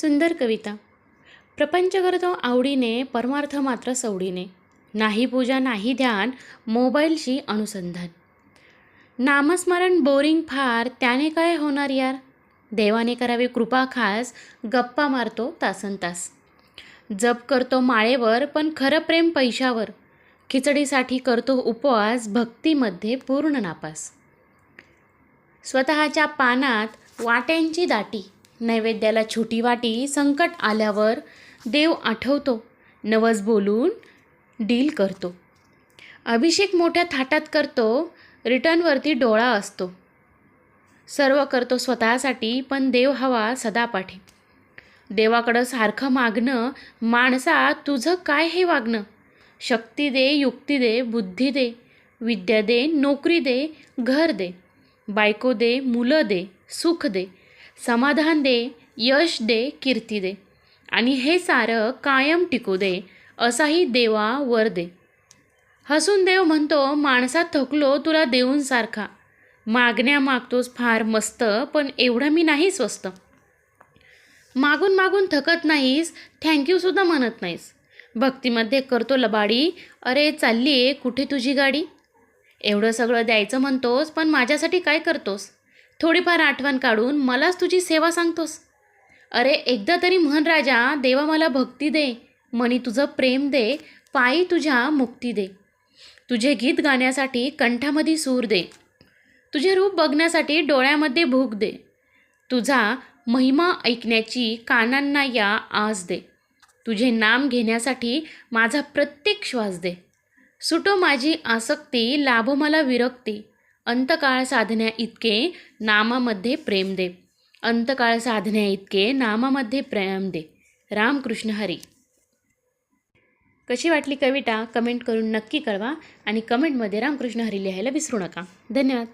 सुंदर कविता. प्रपंच करतो आवडीने परमार्थ मात्र सवडीने. नाही पूजा नाही ध्यान मोबाईलशी अनुसंधान. नामस्मरण बोरिंग फार त्याने काय होणार यार? देवाने करावी कृपा खास गप्पा मारतो तासन तास. जप करतो माळेवर पण खरं प्रेम पैशावर. खिचडीसाठी करतो उपवास भक्तीमध्ये पूर्ण नापास. स्वतःच्या पानात वाट्यांची दाटी. नैवेद्याला छोटी वाटी संकट आल्यावर देव आठवतो. नवस बोलून डील करतो. अभिषेक मोठ्या थाटात करतो रिटर्नवरती डोळा असतो. सर्व करतो स्वतःसाठी पण देव हवा सदापाठी. देवाकडं सारखं मागणं माणसा तुझं काय हे वागणं? शक्ती दे युक्ती दे बुद्धी दे. विद्या दे नोकरी दे घर दे. बायको दे मुलं दे सुख दे. समाधान दे यश दे कीर्ती दे. आणि हे सारं कायम टिकू दे असाही देवा वर दे. हसून देव म्हणतो माणसात थकलो तुला देऊन सारखा. मागण्या मागतोस फार मस्त पण एवढं मी नाही स्वस्त. मागून मागून थकत नाहीस थँक्यूसुद्धा म्हणत नाहीस. भक्तीमध्ये करतो लबाडी अरे चालली आहे कुठे तुझी गाडी? एवढं सगळं द्यायचं म्हणतोस पण माझ्यासाठी काय करतोस? थोडीफार आठवण काढून मलाच तुझी सेवा सांगतोस. अरे एकदा तरी म्हण राजा देवा मला भक्ती दे मनी तुझं प्रेम दे पायी तुझ्या मुक्ती दे. तुझे गीत गाण्यासाठी कंठामध्ये सूर दे. तुझे रूप बघण्यासाठी डोळ्यामध्ये भूक दे. तुझा महिमा ऐकण्याची कानांना या आस दे. तुझे नाम घेण्यासाठी माझा प्रत्येक श्वास दे. सुटो माझी आसक्ती लाभो मला विरक्ती. अंतकाळ साधण्या इतके नामामध्ये प्रेम दे. अंतकाळ साधण्या इतके नामामध्ये प्रेम दे. रामकृष्ण हरी. कशी वाटली कविता? कमेंट करून नक्की कळवा आणि कमेंटमध्ये रामकृष्ण हरी लिहायला विसरू नका. धन्यवाद.